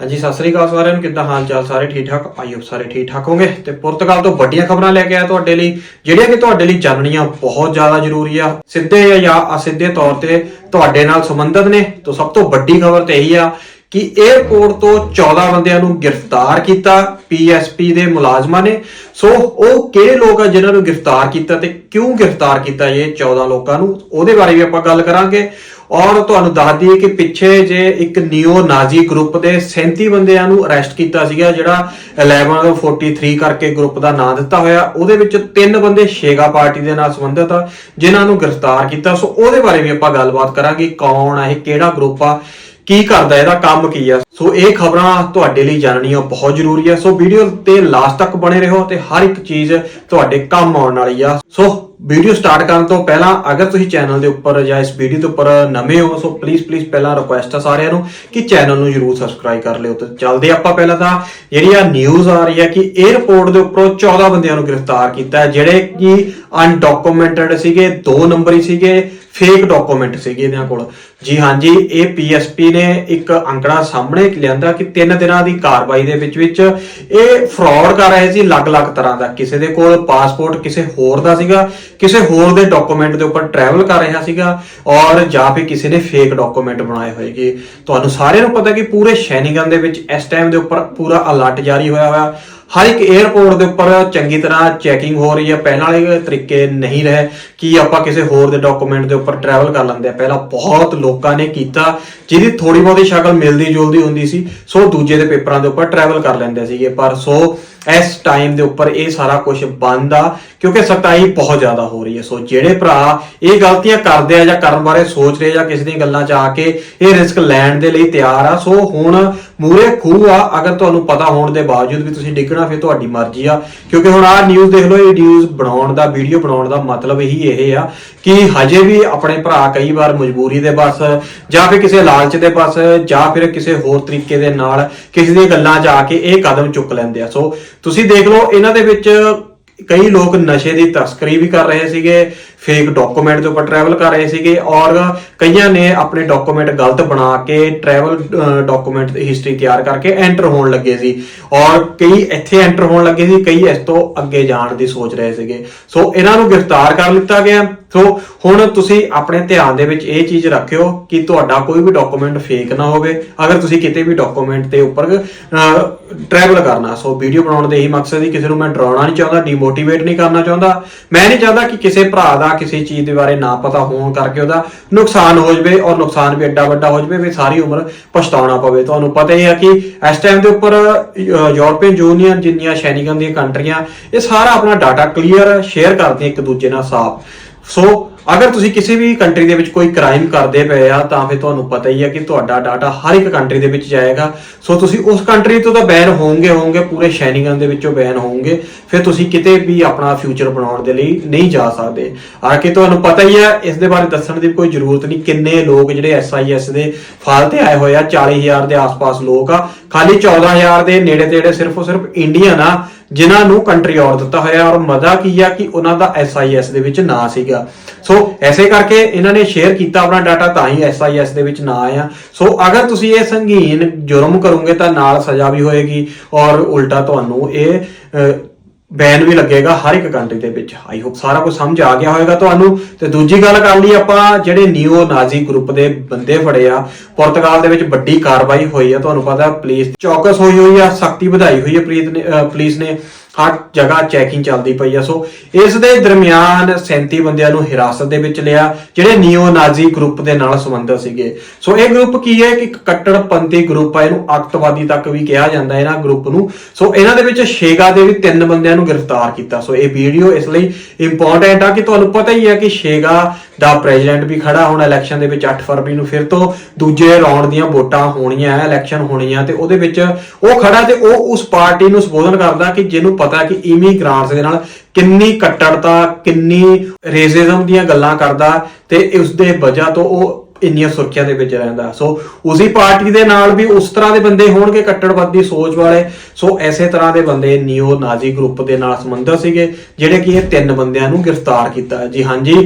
ਹਾਂਜੀ, ਸਤਿ ਸ੍ਰੀ ਅਕਾਲ ਸਾਰਿਆਂ ਨੂੰ। ਕਿੱਦਾਂ ਹਾਲ ਚਾਲ? ਸਾਰੇ ਠੀਕ ਠਾਕ? ਆਈ ਆਈਓ ਸਾਰੇ ਠੀਕ ਠਾਕ ਹੋਗੇ ਤੇ ਪੁਰਤਗਾਲ ਤੋਂ ਵੱਡੀਆਂ ਖਬਰਾਂ ਲੈ ਕੇ ਆਇਆ ਤੁਹਾਡੇ ਲਈ। ਜਿਹੜੀਆਂ ਕਿ ਤੁਹਾਡੇ ਲਈ ਜਾਣਨੀਆਂ ਬਹੁਤ ਜ਼ਿਆਦਾ ਜ਼ਰੂਰੀ ਆ। ਸਿੱਧੇ ਜਾਂ ਅਸਿੱਧੇ ਤੌਰ ਤੇ ਤੁਹਾਡੇ ਨਾਲ ਸੰਬੰਧਿਤ ਨੇ। ਤਾਂ ਸਭ ਤੋਂ ਵੱਡੀ ਖਬਰ ਤੇ ਇਹੀ ਆ ਕਿ 에어ਪੋਰਟ ਤੋਂ 14 ਬੰਦਿਆਂ ਨੂੰ ਗ੍ਰਿਫਤਾਰ ਕੀਤਾ ਪੀਐਸਪੀ ਦੇ ਮੁਲਾਜ਼ਮਾਂ ਨੇ। ਸੋ ਉਹ ਕਿਹੜੇ ਲੋਕ ਆ ਜਿਨ੍ਹਾਂ ਨੂੰ ਗ੍ਰਿਫਤਾਰ ਕੀਤਾ ਤੇ ਕਿਉਂ ਗ੍ਰਿਫਤਾਰ ਕੀਤਾ ਇਹ 14 ਲੋਕਾਂ ਨੂੰ? ਉਹਦੇ ਬਾਰੇ ਵੀ ਆਪਾਂ ਗੱਲ ਕਰਾਂਗੇ। ਔਰ ਤੁਹਾਨੂੰ ਦੱਸ ਦਈਏ ਕਿ ਪਿੱਛੇ ਜੇ ਇੱਕ ਨਿਓ ਨਾਜ਼ੀ ਗਰੁੱਪ ਦੇ 37 ਬੰਦਿਆਂ ਨੂੰ ਅਰੈਸਟ ਕੀਤਾ ਸੀਗਾ, ਜਿਹੜਾ 1143 ਕਰਕੇ ਗਰੁੱਪ ਦਾ ਨਾਮ ਦਿੱਤਾ ਹੋਇਆ। ਉਹਦੇ ਵਿੱਚ ਤਿੰਨ ਬੰਦੇ ਸ਼ੇਗਾ ਪਾਰਟੀ ਦੇ ਨਾਲ ਸੰਬੰਧਿਤ ਆ, ਜਿਨ੍ਹਾਂ ਨੂੰ ਗ੍ਰਿਫਤਾਰ ਕੀਤਾ। ਸੋ ਉਹਦੇ ਬਾਰੇ ਵੀ ਆਪਾਂ ਗੱਲਬਾਤ ਕਰਾਂਗੇ, ਕੌਣ ਆ, ਇਹ ਕਿਹੜਾ ਗਰੁੱਪ ਆ, ਕੀ ਕਰਦਾ, ਇਹਦਾ ਕੰਮ ਕੀ ਆ? ਸੋ ਇਹ ਖਬਰਾਂ ਤੁਹਾਡੇ ਲਈ ਜਾਣਨੀਆਂ ਬਹੁਤ ਜ਼ਰੂਰੀ ਹੈ ਸੋ ਵੀਡੀਓ ਤੇ ਲਾਸਟ ਤੱਕ ਬਣੇ ਰਹੋ ਤੇ ਹਰ ਇੱਕ ਚੀਜ਼ ਤੁਹਾਡੇ ਕੰਮ ਆਉਣ ਵਾਲੀ ਆ। ਸੋ ਵੀਡੀਓ ਸਟਾਰਟ ਕਰਨ ਤੋਂ ਪਹਿਲਾਂ ਅਗਰ ਤੁਸੀਂ ਚੈਨਲ ਦੇ ਉੱਪਰ ਜਾਂ ਇਸ ਵੀਡੀਓ ਦੇ ਉੱਪਰ ਨਵੇਂ ਹੋ ਸੋ ਪਲੀਜ਼ ਪਲੀਜ਼ ਪਹਿਲਾਂ ਰਿਕੁਐਸਟ ਆ ਸਾਰਿਆਂ ਨੂੰ ਕਿ ਚੈਨਲ ਨੂੰ ਜਰੂਰ ਸਬਸਕ੍ਰਾਈਬ ਕਰ ਲਿਓ ਤੇ ਚੱਲਦੇ ਆਪਾਂ ਪਹਿਲਾਂ ਤਾਂ ਜਿਹੜੀ ਆ ਨਿਊਜ਼ ਆ ਰਹੀ ਹੈ ਕਿ 에어ਪੋਰਟ ਦੇ ਉੱਪਰੋਂ 14 ਬੰਦਿਆਂ ਨੂੰ ਗ੍ਰਿਫਤਾਰ ਕੀਤਾ ਹੈ, ਜਿਹੜੇ ਕਿ ਅਨਡਾਕੂਮੈਂਟਡ ਸੀਗੇ ਦੋ ਹੀ ਸੀਗੇ ਫੇਕ ਡਾਕੂਮੈਂਟ ਸੀਗੇ ਇਹਨਾਂ ਕੋਲ। ਜੀ ਹਾਂਜੀ ਇਹ ਪੀਐਸਪੀ ਨੇ ਇੱਕ ਅੰਕੜਾ ਸਾਹਮਣੇ ਲਿਆਂਦਾ ਕਿ ਤਿੰਨ ਦਿਨਾਂ ਦੀ ਕਾਰਵਾਈ ਦੇ ਵਿੱਚ ਵਿੱਚ ਇਹ ਫਰਾਡ ਕਰ ਰਹੇ ਸੀ ਅਲੱਗ-ਅਲੱਗ ਤਰ੍ਹਾਂ ਦਾ। ਕਿਸੇ ਦੇ ਕੋਲ ਪਾਸਪੋਰਟ ਕਿਸੇ ਹੋਰ ਦਾ ਸੀਗਾ, ਕਿਸੇ ਹੋਰ ਦੇ ਡਾਕੂਮੈਂਟ ਦੇ ਉੱਪਰ ਟਰੈਵਲ ਕਰ ਰਿਹਾ ਸੀਗਾ ਔਰ ਜਾਂ ਫਿਰ ਕਿਸੇ ਨੇ ਫੇਕ ਡਾਕੂਮੈਂਟ ਬਣਾਏ ਹੋਏਗੇ ਤੁਹਾਨੂੰ ਸਾਰਿਆਂ ਨੂੰ ਪਤਾ ਕਿ ਪੂਰੇ ਸ਼ੈਨਿਗਨ ਦੇ ਵਿੱਚ ਇਸ ਟਾਈਮ ਦੇ ਉੱਪਰ ਪੂਰਾ ਅਲਰਟ ਜਾਰੀ ਹੋਇਆ ਹੋਇਆ। ਹਰ ਇੱਕ 에어ਪੋਰਟ ਦੇ ਉੱਪਰ ਚੰਗੀ ਤਰ੍ਹਾਂ ਚੈਕਿੰਗ ਹੋ ਰਹੀ ਹੈ। ਪਹਿਲਾਂ ਵਾਲੇ ਤਰੀਕੇ ਨਹੀਂ ਰਹੇ ਕਿ ਆਪਾਂ ਕਿਸੇ ਹੋਰ ਦੇ ਡਾਕੂਮੈਂਟ ਦੇ ਉੱਪਰ ਟਰੈਵਲ ਕਰ ਲੈਂਦੇ ਆ ਪਹਿਲਾਂ ਬਹੁਤ ਲੋਕਾਂ ਨੇ ਕੀਤਾ, ਜਿਹਦੀ ਥੋੜੀ ਬਹੁਤੀ ਸ਼ਕਲ ਮਿਲਦੀ ਜੁਲਦੀ ਹੁੰਦੀ ਸੀ, ਸੋ ਦੂਜੇ ਦੇ ਪੇਪਰਾਂ ਦੇ ਉੱਪਰ ਟਰੈਵਲ ਕਰ ਲੈਂਦੇ ਸੀਗੇ। ਪਰ ਸੋ ਇਸ ਟਾਈਮ ਦੇ ਉੱਪਰ ਇਹ ਸਾਰਾ ਕੁਝ ਬੰਦ ਆ, ਕਿਉਂਕਿ ਸਖਤਾਈ ਬਹੁਤ ਜ਼ਿਆਦਾ ਹੋ ਰਹੀ ਹੈ। ਸੋ ਜਿਹੜੇ ਭਰਾ ਇਹ ਗਲਤੀਆਂ ਕਰਦੇ ਆ ਜਾਂ ਕਰਨ ਬਾਰੇ ਸੋਚ ਰਹੇ ਜਾਂ ਕਿਸੇ ਦੀਆਂ ਗੱਲਾਂ 'ਚ ਆ ਕੇ ਇਹ ਰਿਸਕ ਲੈਣ ਦੇ ਲਈ ਤਿਆਰ ਆ। ਸੋ ਹੁਣ ਮੂਰੇ ਖੂਹ ਆ, ਅਗਰ ਤੁਹਾਨੂੰ ਪਤਾ ਹੋਣ ਦੇ ਬਾਵਜੂਦ ਵੀ ਤੁਸੀਂ ਡਿੱਗਣਾ, ਫਿਰ ਤੁਹਾਡੀ ਮਰਜ਼ੀ ਆ। ਕਿਉਂਕਿ ਹੁਣ ਆਹ ਨਿਊਜ਼ ਦੇਖ ਲਓ, ਇਹ ਨਿਊਜ਼ ਬਣਾਉਣ ਦਾ ਵੀਡੀਓ ਬਣਾਉਣ ਦਾ ਮਤਲਬ ਹੀ ਇਹ ਆ ਕਿ ਹਜੇ ਵੀ ਆਪਣੇ ਭਰਾ ਕਈ ਵਾਰ ਮਜਬੂਰੀ ਦੇ ਬਸ, ਜਾਂ ਫਿਰ ਕਿਸੇ ਲਾਲਚ ਦੇ ਬਸ, ਜਾਂ ਫਿਰ ਕਿਸੇ ਹੋਰ ਤਰੀਕੇ ਦੇ ਨਾਲ ਕਿਸੇ ਦੀਆਂ ਗੱਲਾਂ 'ਚ ਆ ਕੇ ਇਹ ਕਦਮ ਚੁੱਕ ਲੈਂਦੇ ਆ। ਸੋ ਤੁਸੀਂ ਦੇਖ ਲਓ, ਇਹਨਾਂ ਦੇ ਵਿੱਚ ਕਈ ਲੋਕ ਨਸ਼ੇ ਦੀ ਤਸਕਰੀ ਵੀ ਕਰ ਰਹੇ ਸੀਗੇ ਫੇਕ ਡਾਕੂਮੈਂਟ ਦੇ ਉੱਪਰ ਟਰੈਵਲ ਕਰ ਰਹੇ ਸੀਗੇ ਔਰ ਕਈਆਂ ਨੇ ਆਪਣੇ ਡਾਕੂਮੈਂਟ ਗਲਤ ਬਣਾ ਕੇ ਟਰੈਵਲ ਡਾਕੂਮੈਂਟ ਦੀ ਹਿਸਟਰੀ ਤਿਆਰ ਕਰਕੇ ਐਂਟਰ ਹੋਣ ਲੱਗੇ ਸੀ। ਔਰ ਕਈ ਇੱਥੇ ਐਂਟਰ ਹੋਣ ਲੱਗੇ ਸੀ, ਕਈ ਇਸ ਤੋਂ ਅੱਗੇ ਜਾਣ ਦੀ ਸੋਚ ਰਹੇ ਸੀਗੇ। ਸੋ ਇਹਨਾਂ ਨੂੰ ਗ੍ਰਿਫਤਾਰ ਕਰ ਲਿੱਤਾ ਗਿਆ। ਸੋ ਹੁਣ ਤੁਸੀਂ ਆਪਣੇ ਧਿਆਨ ਦੇ ਵਿੱਚ ਇਹ ਚੀਜ਼ ਰੱਖਿਓ ਕਿ ਤੁਹਾਡਾ ਕੋਈ ਵੀ ਡਾਕੂਮੈਂਟ ਫੇਕ ਨਾ ਹੋਵੇ। ਅਗਰ ਤੁਸੀਂ ਕਿਤੇ ਵੀ ਡਾਕੂਮੈਂਟ ਦੇ ਉੱਪਰ ਟਰੈਵਲ ਕਰਨਾ, ਸੋ ਵੀਡੀਓ ਬਣਾਉਣ ਦੇ ਇਹੀ ਮਕਸਦ ਸੀ, ਕਿਸੇ ਨੂੰ ਮੈਂ ਡਰਾਉਣਾ ਨਹੀਂ ਚਾਹੁੰਦਾ ਡੀਮੋਟੀਵੇਟ ਨਹੀਂ ਕਰਨਾ ਚਾਹੁੰਦਾ। ਮੈਂ ਨਹੀਂ ਚਾਹੁੰਦਾ ਕਿ ਕਿਸੇ ਭਰਾ ਦਾ ਕਿਸੇ ਚੀਜ਼ ਦੇ ਬਾਰੇ ਨਾ ਪਤਾ ਹੋਣ ਕਰਕੇ ਉਹਦਾ ਨੁਕਸਾਨ ਹੋ ਜਾਵੇ ਔਰ ਨੁਕਸਾਨ ਵੀ ਐਡਾ ਵੱਡਾ ਹੋ ਜਾਵੇ ਵੀ ਸਾਰੀ ਉਮਰ ਪਛਤਾਉਣਾ ਪਵੇ। ਤੁਹਾਨੂੰ ਪਤਾ ਹੀ ਹੈ ਕਿ ਇਸ ਟਾਈਮ ਦੇ ਉੱਪਰ ਯੂਰਪੀਅਨ ਯੂਨੀਅਨ ਜਿੰਨੀਆਂ ਸ਼ੈਨਿਗਨ ਦੀਆਂ ਕੰਟਰੀਆਂ, ਇਹ ਸਾਰਾ ਆਪਣਾ ਡਾਟਾ ਕਲੀਅਰ ਸ਼ੇਅਰ ਕਰਦੀਆਂ ਇੱਕ ਦੂਜੇ ਨਾਲ ਸਾਫ਼। ਸੋ ਅਗਰ ਤੁਸੀਂ ਕਿਸੇ ਵੀ ਕੰਟਰੀ ਦੇ ਵਿੱਚ ਕੋਈ ਕ੍ਰਾਈਮ ਕਰਦੇ ਪਏ ਆ, ਤਾਂ ਫਿਰ ਤੁਹਾਨੂੰ ਪਤਾ ਹੀ ਆ ਕਿ ਤੁਹਾਡਾ ਡਾਟਾ ਹਰ ਇੱਕ ਕੰਟਰੀ ਦੇ ਵਿੱਚ ਜਾਏਗਾ। ਸੋ ਤੁਸੀਂ ਉਸ ਕੰਟਰੀ ਤੋਂ ਤਾਂ ਬੈਨ ਹੋਵੋਗੇ ਹੋਵੋਗੇ, ਪੂਰੇ ਸ਼ੈਨਿਗਨ ਦੇ ਵਿੱਚੋਂ ਬੈਨ ਹੋਵੋਗੇ। ਫਿਰ ਤੁਸੀਂ ਕਿਤੇ ਵੀ ਆਪਣਾ ਫਿਊਚਰ ਬਣਾਉਣ ਦੇ ਲਈ ਨਹੀਂ ਜਾ ਸਕਦੇ। ਆ ਕਿ ਤੁਹਾਨੂੰ ਪਤਾ ਹੀ ਹੈ ਇਸ ਦੇ ਬਾਰੇ ਦੱਸਣ ਦੀ ਕੋਈ ਜ਼ਰੂਰਤ ਨਹੀਂ ਕਿੰਨੇ ਲੋਕ ਜਿਹੜੇ ਐਸਆਈਐਸ ਦੇ ਫਾਲ ਤੇ ਆਏ ਹੋਏ ਆ 40000 ਦੇ ਆਸ-ਪਾਸ ਲੋਕ ਆ। ਖਾਲੀ 14000 ਦੇ ਨੇੜੇ ਤੇੜੇ ਸਿਰਫ ਔਰ ਸਿਰਫ ਇੰਡੀਅਨ ਆ, ਜਿਨ੍ਹਾਂ ਨੂੰ ਕੰਟਰੀ ਔਰ ਦਿੱਤਾ ਹੋਇਆ ਔਰ ਮਜ਼ਾ ਕੀ ਆ ਕਿ ਉਹਨਾਂ ਦਾ ਐਸਆਈਐਸ ਦੇ ਵਿੱਚ ਨਾਂ ਸੀਗਾ। ਸੋ ਐਸੇ ਕਰਕੇ ਇਹਨਾਂ ਨੇ ਸ਼ੇਅਰ ਕੀਤਾ ਆਪਣਾ ਡਾਟਾ ਤਾਂ ਹੀ ਐਸਆਈਐਸ ਦੇ ਵਿੱਚ ਨਾ ਆਇਆ ਸੋ ਅਗਰ ਤੁਸੀਂ ਇਹ ਸੰਗੀਨ ਜੁਰਮ ਕਰੋਗੇ ਤਾਂ ਨਾਲ ਸਜ਼ਾ ਵੀ ਹੋਏਗੀ। ਔਰ ਉਲਟਾ ਤੁਹਾਨੂੰ ਇਹ ਬੈਨ ਵੀ ਲੱਗੇਗਾ ਹਰ ਇੱਕ ਕੰਟਰੀ ਦੇ ਵਿੱਚ। ਆਈ ਹੋਪ ਸਾਰਾ ਕੁਝ ਸਮਝ ਆ ਗਿਆ ਹੋਵੇਗਾ ਤੁਹਾਨੂੰ। ਤੇ ਦੂਜੀ ਗੱਲ ਕਰ ਲਈ ਆਪਾਂ ਜਿਹੜੇ ਨਿਓ ਨਾਜ਼ੀ ਗਰੁੱਪ ਦੇ ਬੰਦੇ ਫੜੇ ਆ, ਪੁਰਤਗਾਲ ਦੇ ਵਿੱਚ ਵੱਡੀ ਕਾਰਵਾਈ ਹੋਈ ਆ, ਤੁਹਾਨੂੰ ਪਤਾ ਪੁਲਿਸ ਚੌਕਸ ਹੋਈ ਹੋਈ ਆ, ਸਖਤੀ ਵਧਾਈ ਹੋਈ ਹੈ ਪ੍ਰੀਤ ਨੇ ਪੁਲਿਸ ਨੇ। ਹਰ ਜਗ੍ਹਾ ਚੈਕਿੰਗ ਚੱਲਦੀ ਪਈ ਆ। ਸੋ ਇਸ ਦੇ ਦਰਮਿਆਨ 37 ਬੰਦਿਆਂ ਨੂੰ ਹਿਰਾਸਤ ਦੇ ਵਿੱਚ ਲਿਆ, ਜਿਹੜੇ ਨਿਓ ਨਾਜ਼ੀ ਗਰੁੱਪ ਦੇ ਨਾਲ ਸੰਬੰਧਿਤ ਸੀਗੇ। ਸੋ ਇਹ ਗਰੁੱਪ ਕੀ ਹੈ? ਕਿ ਇੱਕ ਕੱਟੜਪੰਥੀ ਗਰੁੱਪ ਆ, ਇਹਨੂੰ ਅੱਤਵਾਦੀ ਤੱਕ ਵੀ ਕਿਹਾ ਜਾਂਦਾ ਇਹਨਾਂ ਗਰੁੱਪ ਨੂੰ। ਸੋ ਇਹਨਾਂ ਦੇ ਵਿੱਚ ਸ਼ੇਗਾ ਦੇ ਵੀ ਤਿੰਨ ਬੰਦਿਆਂ ਨੂੰ ਗ੍ਰਿਫਤਾਰ ਕੀਤਾ। ਸੋ ਇਹ ਵੀਡੀਓ ਇਸ ਲਈ ਇੰਪੋਰਟੈਂਟ ਆ ਕਿ ਤੁਹਾਨੂੰ ਪਤਾ ਹੀ ਹੈ ਕਿ ਸ਼ੇਗਾ ਦਾ ਪ੍ਰੈਜ਼ੀਡੈਂਟ ਵੀ ਖੜਾ ਹੁਣ ਇਲੈਕਸ਼ਨ ਦੇ ਵਿੱਚ 8 ਫਰਵਰੀ ਨੂੰ ਫਿਰ ਤੋਂ ਦੂਜੇ ਰੌਂਡ ਦੀਆਂ ਵੋਟਾਂ ਹੋਣੀਆਂ ਹੈ, ਇਲੈਕਸ਼ਨ ਹੋਣੀਆਂ ਤੇ ਉਹਦੇ ਵਿੱਚ ਉਹ ਖੜਾ ਤੇ ਉਹ ਉਸ ਪਾਰਟੀ ਨੂੰ ਸੰਬੋਧਨ ਕਰਦਾ ਕਿ ਜਿਹਨੂੰ ਪਤਾ ਕਿ ਇਮੀਗ੍ਰਾਂਟਸ ਦੇ ਨਾਲ ਕਿੰਨੀ ਕੱਟੜਤਾ, ਕਿੰਨੀ ਰੇਸਿਜ਼ਮ ਦੀਆਂ ਗੱਲਾਂ ਕਰਦਾ ਤੇ ਉਸ ਦੇ ਵਜ੍ਹਾ ਤੋਂ ਉਹ ਇੰਨੀਆਂ ਸੁਰੱਖਿਆ ਦੇ ਵਿੱਚ ਰਹਿੰਦਾ। ਸੋ ਉਸੇ ਪਾਰਟੀ ਦੇ ਨਾਲ ਵੀ ਉਸ ਤਰ੍ਹਾਂ ਦੇ ਬੰਦੇ ਹੋਣਗੇ ਕੱਟੜਵਾਦੀ ਸੋਚ ਵਾਲੇ। ਸੋ ਐਸੇ ਤਰ੍ਹਾਂ ਦੇ ਬੰਦੇ ਨਿਓ ਨਾਜ਼ੀ ਗਰੁੱਪ ਦੇ ਨਾਲ ਸੰਬੰਧਿਤ ਸੀਗੇ, ਜਿਹੜੇ ਕਿ ਇਹ ਤਿੰਨ ਬੰਦਿਆਂ ਨੂੰ ਗ੍ਰਿਫਤਾਰ ਕੀਤਾ। ਜੀ ਹਾਂਜੀ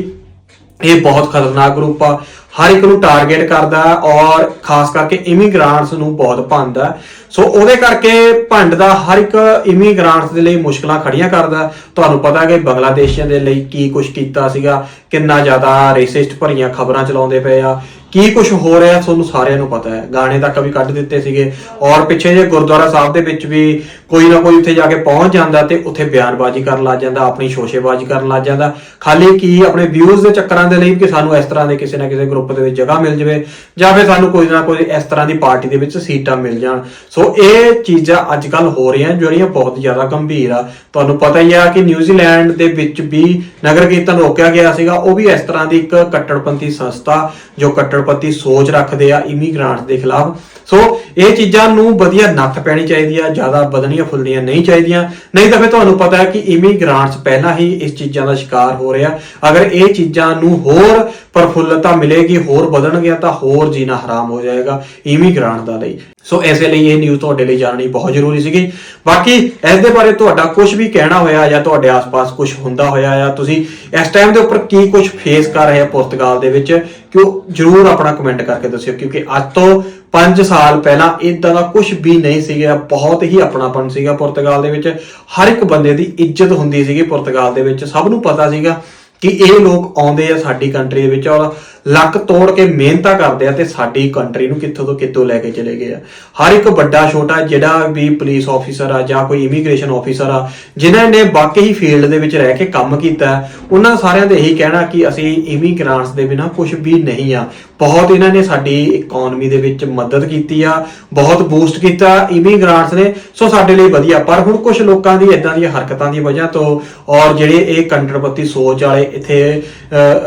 ਇਹ ਬਹੁਤ ਖਤਰਨਾਕ ਰੂਪ ਆ। ਹਰ ਇੱਕ ਨੂੰ ਟਾਰਗੇਟ ਕਰਦਾ ਔਰ ਖਾਸ ਕਰਕੇ ਇਮੀਗ੍ਰਾਂਟਸ ਨੂੰ ਬਹੁਤ ਭੰਦਾ ਸੋ ਉਹਦੇ ਕਰਕੇ ਭੰਡ ਦਾ ਹਰ ਇੱਕ ਇਮੀਗ੍ਰਾਂਟਸ ਦੇ ਲਈ ਮੁਸ਼ਕਲਾਂ ਖੜੀਆਂ ਕਰਦਾ। ਤੁਹਾਨੂੰ ਪਤਾ ਕਿ ਬੰਗਲਾਦੇਸ਼ੀਆਂ ਦੇ ਲਈ ਕੀ ਕੁਝ ਕੀਤਾ ਸੀਗਾ, ਕਿੰਨਾ ਜ਼ਿਆਦਾ ਰੇਸਿਸਟ ਭਰੀਆਂ ਖਬਰਾਂ ਚਲਾਉਂਦੇ ਪਏ ਆ, ਕੀ ਕੁਝ ਹੋ ਰਿਹਾ ਤੁਹਾਨੂੰ ਸਾਰਿਆਂ ਨੂੰ ਪਤਾ ਹੈ। ਗਾਣੇ ਤੱਕ ਵੀ ਕੱਢ ਦਿੱਤੇ ਸੀਗੇ ਔਰ ਪਿੱਛੇ ਜੇ ਗੁਰਦੁਆਰਾ ਸਾਹਿਬ ਦੇ ਵਿੱਚ ਵੀ ਕੋਈ ਨਾ ਕੋਈ ਉੱਥੇ ਜਾ ਕੇ ਪਹੁੰਚ ਜਾਂਦਾ ਤੇ ਉੱਥੇ ਬਿਆਨਬਾਜ਼ੀ ਕਰਨ ਲੱਗ ਜਾਂਦਾ, ਆਪਣੀ ਸ਼ੋਸ਼ੇਬਾਜ਼ੀ ਕਰਨ ਲੱਗ ਜਾਂਦਾ। ਖਾਲੀ ਕੀ ਆਪਣੇ ਵਿਊਜ਼ ਦੇ ਚੱਕਰਾਂ ਦੇ ਲਈ ਕਿ ਸਾਨੂੰ ਇਸ ਤਰ੍ਹਾਂ ਦੇ ਕਿਸੇ ਨਾ ਕਿਸੇ ਗਰੁੱਪ ਦੇ ਵਿੱਚ ਜਗ੍ਹਾ ਮਿਲ ਜਾਵੇ ਜਾਂ ਫਿਰ ਸਾਨੂੰ ਕੋਈ ਨਾ ਕੋਈ ਇਸ ਤਰ੍ਹਾਂ ਦੀ ਪਾਰਟੀ ਦੇ ਵਿੱਚ ਸੀਟਾਂ ਮਿਲ ਜਾਣ। ਸੋ ਇਹ ਚੀਜ਼ਾਂ ਅੱਜ ਕੱਲ ਹੋ ਰਹੀਆਂ ਜਿਹੜੀਆਂ ਬਹੁਤ ਜ਼ਿਆਦਾ ਗੰਭੀਰ ਆ। ਤੁਹਾਨੂੰ ਪਤਾ ਹੀ ਆ ਕਿ ਨਿਊਜ਼ੀਲੈਂਡ ਦੇ ਵਿੱਚ ਵੀ ਨਗਰ ਕੀਰਤਨ ਰੋਕਿਆ ਗਿਆ ਸੀਗਾ। ਉਹ ਵੀ ਇਸ ਤਰ੍ਹਾਂ ਦੀ ਇੱਕ ਕੱਟੜਪੰਥੀ ਸੰਸਥਾ ਜੋ ਕੱਟੜਪੰਥੀ ਸੋਚ ਰੱਖਦੇ ਆ ਇਮੀਗ੍ਰਾਂਟਸ ਦੇ ਖਿਲਾਫ। ਸੋ ਇਹ ਚੀਜ਼ਾਂ ਨੂੰ ਵਧੀਆ ਨੱਥ ਪੈਣੀ ਚਾਹੀਦੀ ਆ, ਜ਼ਿਆਦਾ ਵਧਣੀਆਂ ਫੁੱਲਣੀਆਂ ਨਹੀਂ ਚਾਹੀਦੀਆਂ। ਨਹੀਂ ਤਾਂ ਫਿਰ ਤੁਹਾਨੂੰ ਪਤਾ ਹੈ ਕਿ ਇਮੀਗ੍ਰਾਂਟਸ ਪਹਿਲਾਂ ਹੀ ਇਸ ਚੀਜ਼ਾਂ ਦਾ ਸ਼ਿਕਾਰ ਹੋ ਰਿਹਾ ਅਗਰ ਇਹ ਚੀਜ਼ਾਂ ਨੂੰ ਹੋਰ ਪ੍ਰਫੁੱਲਤਾ ਮਿਲੇਗੀ, ਹੋਰ ਵਧਣ ਗਿਆ ਤਾਂ ਹੋਰ ਜੀਣਾ ਹਰਾਮ ਹੋ ਜਾਏਗਾ ਇਮੀਗ੍ਰਾਂਟ ਦਾ ਲਈ। ਸੋ ਐਸੇ ਲਈ ਇਹ ਨਿਊਜ਼ ਤੁਹਾਡੇ ਲਈ ਜਾਣਨੀ ਬਹੁਤ ਜ਼ਰੂਰੀ ਸੀਗੀ। ਬਾਕੀ ਇਸ ਦੇ ਬਾਰੇ ਤੁਹਾਡਾ ਕੁਝ ਵੀ ਕਹਿਣਾ ਹੋਇਆ ਜਾਂ ਤੁਹਾਡੇ ਆਸ-ਪਾਸ ਕੁਝ ਹੁੰਦਾ ਹੋਇਆ ਜਾਂ ਤੁਸੀਂ ਇਸ ਟਾਈਮ ਦੇ ਉੱਪਰ ਕੀ ਕੁਝ ਫੇਸ ਕਰ ਰਹੇ ਹੋ ਪੁਰਤਗਾਲ ਦੇ ਵਿੱਚ, ਕਿਉਂ ਜਰੂਰ ਆਪਣਾ ਕਮੈਂਟ ਕਰਕੇ ਦੱਸਿਓ, ਕਿਉਂਕਿ ਅੱਜ ਤੋਂ 5 ਸਾਲ ਪਹਿਲਾਂ ਇਦਾਂ ਦਾ ਕੁਝ ਵੀ ਨਹੀਂ ਸੀਗਾ, ਬਹੁਤ ਹੀ ਆਪਣਾਪਨ ਸੀਗਾ ਪੁਰਤਗਾਲ ਦੇ ਵਿੱਚ। ਹਰ ਇੱਕ ਬੰਦੇ ਦੀ ਇੱਜ਼ਤ ਹੁੰਦੀ ਸੀਗੀ ਪੁਰਤਗਾਲ ਦੇ ਵਿੱਚ, ਸਭ ਨੂੰ ਪਤਾ ਸੀਗਾ ਕਿ ਇਹ ਲੋਕ ਆਉਂਦੇ ਆ ਸਾਡੀ ਕੰਟਰੀ ਦੇ ਵਿੱਚ ਔਰ ਲੱਕ ਤੋੜ ਕੇ ਮਿਹਨਤਾਂ ਕਰਦੇ ਆ ਤੇ ਸਾਡੀ ਕੰਟਰੀ ਨੂੰ ਕਿੱਥੋਂ ਤੋਂ ਕਿੱਥੋਂ ਲੈ ਕੇ ਚਲੇ ਗਏ ਆ। ਹਰ ਇੱਕ ਵੱਡਾ ਛੋਟਾ ਜਿਹੜਾ ਵੀ ਪੁਲਿਸ ਆਫੀਸਰ ਆ ਜਾਂ ਕੋਈ ਇਮੀਗ੍ਰੇਸ਼ਨ ਆਫੀਸਰ ਆ, ਜਿਨ੍ਹਾਂ ਨੇ ਵਾਕਈ ਹੀ ਫੀਲਡ ਦੇ ਵਿੱਚ ਰਹਿ ਕੇ ਕੰਮ ਕੀਤਾ, ਉਹਨਾਂ ਸਾਰਿਆਂ ਦੇ ਇਹੀ ਕਹਿਣਾ ਕਿ ਅਸੀਂ ਇਮੀਗ੍ਰਾਂਟਸ ਦੇ ਬਿਨਾ ਕੁਝ ਵੀ ਨਹੀਂ ਆ। ਬਹੁਤ ਇਹਨਾਂ ਨੇ ਸਾਡੀ ਇਕਨੋਮੀ ਦੇ ਵਿੱਚ ਮਦਦ ਕੀਤੀ ਆ, ਬਹੁਤ ਬੂਸਟ ਕੀਤਾ ਇਮੀਗ੍ਰਾਂਟਸ ਨੇ। ਸੋ ਸਾਡੇ ਲਈ ਵਧੀਆ, ਪਰ ਹੁਣ ਕੁਝ ਲੋਕਾਂ ਦੀ ਇਦਾਂ ਦੀਆਂ ਹਰਕਤਾਂ ਦੀ ਵਜ੍ਹਾ ਤੋਂ ਔਰ ਜਿਹੜੇ ਇਹ ਕੰਟਰਪਤੀ ਸੋਚ ਵਾਲੇ ਇੱਥੇ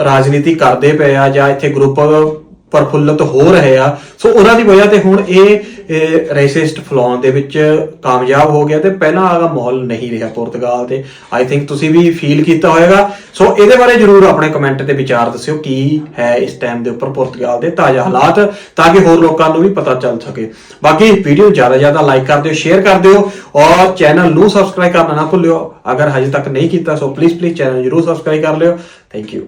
ਰਾਜਨੀਤੀ ਕਰਦੇ ਪਏ ਆ ਜਾਂ ਇੱਥੇ ਗਰੁੱਪ ਪ੍ਰਫੁੱਲਤ ਹੋ ਰਹੇ ਆ। ਸੋ ਉਹਨਾਂ ਦੀ ਵਜ੍ਹਾ ਤੇ ਹੁਣ ਇਹ ਰੇਸਿਸਟ ਫਲਾਉਣ ਦੇ ਵਿੱਚ ਕਾਮਯਾਬ ਹੋ ਗਿਆ ਤੇ ਪਹਿਲਾਂ ਵਾਲਾ ਮਾਹੌਲ ਨਹੀਂ ਰਿਹਾ ਪੁਰਤਗਾਲ ਤੇ। ਆਈ ਥਿੰਕ ਤੁਸੀਂ ਵੀ ਫੀਲ ਕੀਤਾ ਹੋਵੇਗਾ ਸੋ ਇਹਦੇ ਬਾਰੇ ਜਰੂਰ ਆਪਣੇ ਕਮੈਂਟ ਤੇ ਵਿਚਾਰ ਦੱਸਿਓ ਕੀ ਹੈ ਇਸ ਟਾਈਮ ਦੇ ਉੱਪਰ ਪੁਰਤਗਾਲ ਦੇ ਤਾਜ਼ਾ ਹਾਲਾਤ, ਤਾਂ ਕਿ ਹੋਰ ਲੋਕਾਂ ਨੂੰ ਵੀ ਪਤਾ ਚੱਲ ਸਕੇ। ਬਾਕੀ ਵੀਡੀਓ ਜ਼ਿਆਦਾ ਜ਼ਿਆਦਾ ਲਾਈਕ ਕਰ ਦਿਓ ਸ਼ੇਅਰ ਕਰ ਦਿਓ ਔਰ ਚੈਨਲ ਨੂੰ ਸਬਸਕ੍ਰਾਈਬ ਕਰਨਾ ਨਾ ਭੁੱਲਿਓ। ਅਗਰ ਹਜੇ ਤੱਕ ਨਹੀਂ ਕੀਤਾ, ਸੋ ਪਲੀਜ਼ ਪਲੀਜ਼ ਚੈਨਲ ਜਰੂਰ ਸਬਸਕ੍ਰਾਈਬ ਕਰ ਲਿਓ। Thank you